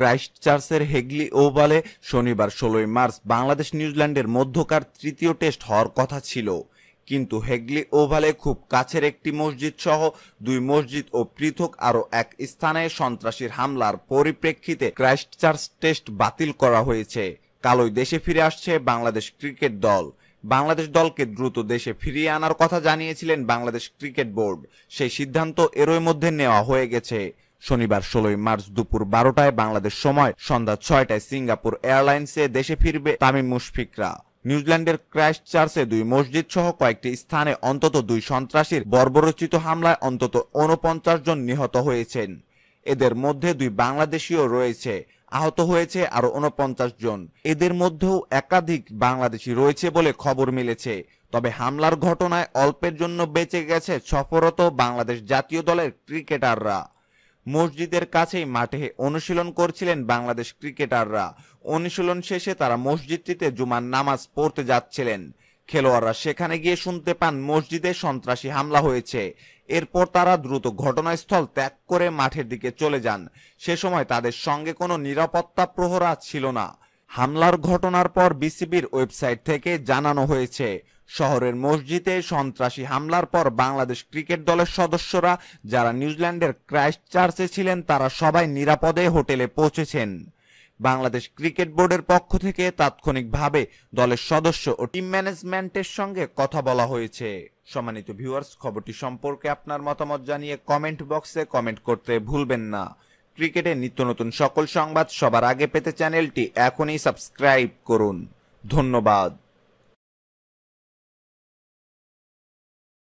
Christ চার্চের হেগলি ওভালে শনিবার ষোলোই মার্চ বাংলাদেশ নিউজিল্যান্ডের মধ্যকার তৃতীয় টেস্ট হওয়ার কথা ছিল। কিন্তু হেগলি ওভালে খুব কাছের একটি মসজিদ সহ দুই মসজিদ ও পৃথক আরও এক স্থানে সন্ত্রাসীর হামলার পরিপ্রেক্ষিতে ক্রাইস্ট চার্চ টেস্ট বাতিল করা হয়েছে। কালই দেশে ফিরে আসছে বাংলাদেশ ক্রিকেট দল। বাংলাদেশ দলকে দ্রুত দেশে ফিরিয়ে আনার কথা জানিয়েছিলেন বাংলাদেশ ক্রিকেট বোর্ড। সেই সিদ্ধান্ত এরই মধ্যে নেওয়া হয়ে গেছে। শনিবার ষোলোই মার্চ দুপুর বারোটায় বাংলাদেশ সময়, সন্ধ্যা ছয়টায় সিঙ্গাপুর এয়ারলাইন্সে দেশে ফিরবে তামিম মুশফিকরা। নিউজিল্যান্ডের ক্রাইস্ট চার্চে দুই মসজিদ সহ কয়েকটি স্থানে অন্তত দুই সন্ত্রাসীর বর্বরচিত হামলায় অন্তত উনপঞ্চাশ জন নিহত হয়েছেন। এদের মধ্যে দুই বাংলাদেশিও রয়েছে, আহত হয়েছে আরও উনপঞ্চাশ জন। এদের মধ্যেও একাধিক বাংলাদেশি রয়েছে বলে খবর মিলেছে। তবে হামলার ঘটনায় অল্পের জন্য বেঁচে গেছে সফরত বাংলাদেশ জাতীয় দলের ক্রিকেটাররা। মসজিদের কাছেই মাঠে অনুশীলন করছিলেন বাংলাদেশ ক্রিকেটাররা। অনুশীলন শেষে তারা মসজিদটিতে জুমার নামাজ পড়তে যাচ্ছিলেন। খেলোয়াড়রা সেখানে গিয়ে শুনতে পান মসজিদে সন্ত্রাসী হামলা হয়েছে। এরপর তারা দ্রুত ঘটনাস্থল ত্যাগ করে মাঠের দিকে চলে যান। সে সময় তাদের সঙ্গে কোনো নিরাপত্তা প্রহরা ছিল না। হামলার ঘটনার পর বিসিবির ওয়েবসাইট থেকে জানানো হয়েছে শহরের মসজিদে সন্ত্রাসী হামলার পর বাংলাদেশ ক্রিকেট দলের সদস্যরা, যারা নিউজিল্যান্ডের ক্রাইস্ট চার্চে ছিলেন, তারা সবাই নিরাপদে হোটেলে পৌঁছেছেন। বাংলাদেশ ক্রিকেট বোর্ডের পক্ষ থেকে তাৎক্ষণিকভাবে দলের সদস্য ও টিম ম্যানেজমেন্টের সঙ্গে কথা বলা হয়েছে। সম্মানিত ভিউয়ার্স, খবরটি সম্পর্কে আপনার মতামত জানিয়ে কমেন্ট বক্সে কমেন্ট করতে ভুলবেন না। ক্রিকেটের নিত্য নতুন সকল সংবাদ সবার আগে পেতে চ্যানেলটি এখনই সাবস্ক্রাইব করুন। ধন্যবাদ।